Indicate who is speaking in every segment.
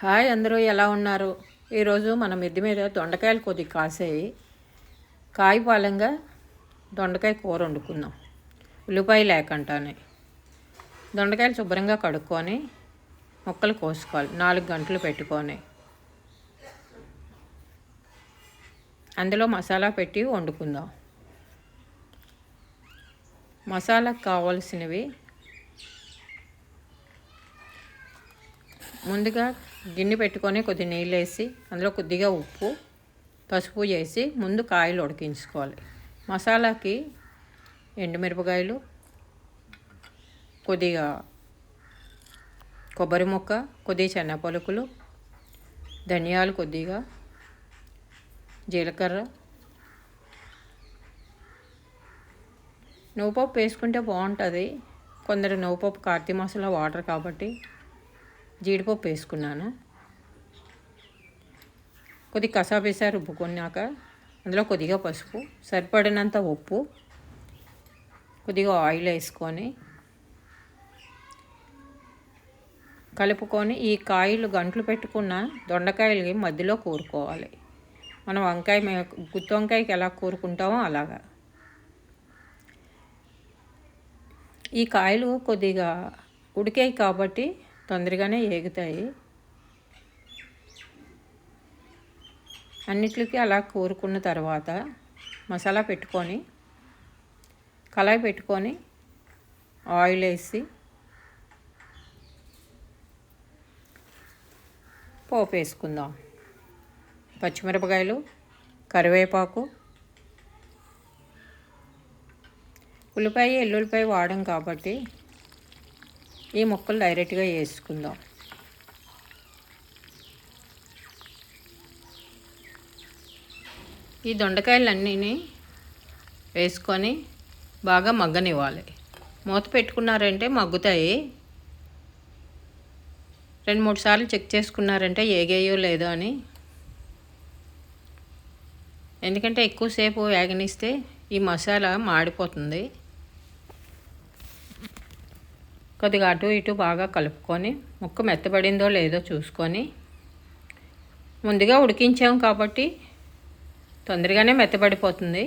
Speaker 1: Hi అందరూ ఎలా ఉన్నారు? ఈరోజు మన మిద్ది మీద దొండకాయలు కొద్దిగా కాసాయి. కాయ పాలంగా దొండకాయ కూర వండుకుందాం. ఉల్లిపాయ లేకుండానే దొండకాయలు శుభ్రంగా కడుక్కొని ముక్కలు కోసుకోవాలి. నాలుగు గంటలు పెట్టుకొని. అందులో మసాలా పెట్టి వండుకుందాం. మసాలాకు కావాల్సినవి ముందుగా గిన్నె పెట్టుకొని కొద్ది నీళ్ళు వేసి అందులో కొద్దిగా ఉప్పు పసుపు చేసి ముందు కాయలు ఉడికించుకోవాలి. మసాలాకి ఎండుమిరపకాయలు కొద్దిగా కొబ్బరి ముక్క కొద్దిగా చెన్న పలుకులు ధనియాలు కొద్దిగా జీలకర్ర. నువ్వుపప్పు వేసుకుంటే బాగుంటుంది. కొందరు నువ్వుపప్పు కార్తీ మసాలా వాటర్ కాబట్టి జీడిపప్పు వేసుకున్నాను. కొద్ది కసాపేసా రుబ్బుకున్నాక అందులో కొద్దిగా పసుపు సరిపడినంత ఉప్పు కొద్దిగా ఆయిల్ వేసుకొని కలుపుకొని ఈ కాయలు గంటలు పెట్టుకున్న దొండకాయలకి మధ్యలో కూరుకోవాలి. మనం వంకాయ గుత్తి వంకాయకి ఎలా కూరుకుంటామో అలాగా. ఈ కాయలు కొద్దిగా ఉడికాయి కాబట్టి తొందరగానే ఏగుతాయి. అన్నిటికీ అలా కూరుకున్న తర్వాత మసాలా పెట్టుకొని కళాయి పెట్టుకొని ఆయిల్ వేసి పోపు వేసుకుందాం. పచ్చిమిరపకాయలు కరివేపాకు ఉల్లిపాయ ఎల్లుల్లిపాయ వాడడం కాబట్టి ఈ ముక్కలు డైరెక్ట్గా వేసుకుందాం. ఈ దొండకాయలన్నీ వేసుకొని బాగా మగ్గనివ్వాలి. మూత పెట్టుకున్నారంటే మగ్గుతాయి. రెండు మూడు సార్లు చెక్ చేసుకున్నారంటే ఏగేయో లేదో అని. ఎందుకంటే ఎక్కువసేపు వేగనిస్తే ఈ మసాలా మాడిపోతుంది. కొద్దిగా అటు ఇటు బాగా కలుపుకొని ముక్క మెత్తబడిందో లేదో చూసుకొని ముందుగా ఉడికించాము కాబట్టి తొందరగానే మెత్తబడిపోతుంది.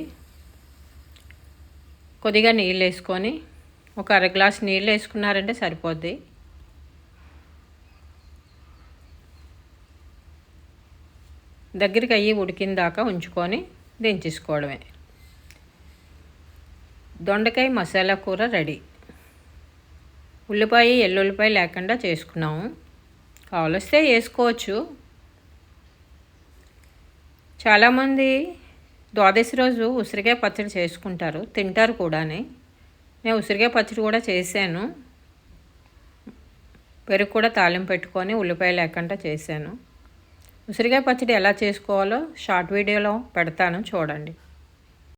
Speaker 1: కొద్దిగా నీళ్ళు వేసుకొని ఒక అర గ్లాస్ నీళ్ళు వేసుకున్నారంటే సరిపోద్ది. దగ్గరికి అయ్యి ఉడికిన దాకా ఉంచుకొని దించేసుకోవడమే. దొండకాయ మసాలా కూర రెడీ. ఉల్లిపాయ ఎల్లుల్లిపాయ లేకుండా చేసుకున్నాము. కావలిస్తే వేసుకోవచ్చు. చాలామంది ద్వాదశి రోజు ఉసిరికాయ పచ్చడి చేసుకుంటారు. తింటారు కూడాని. నేను ఉసిరికాయ పచ్చడి కూడా చేశాను. పెరుగు కూడా తాలింపు పెట్టుకొని ఉల్లిపాయ లేకుండా చేశాను. ఉసిరికాయ పచ్చడి ఎలా చేసుకోవాలో షార్ట్ వీడియోలో పెడతాను చూడండి.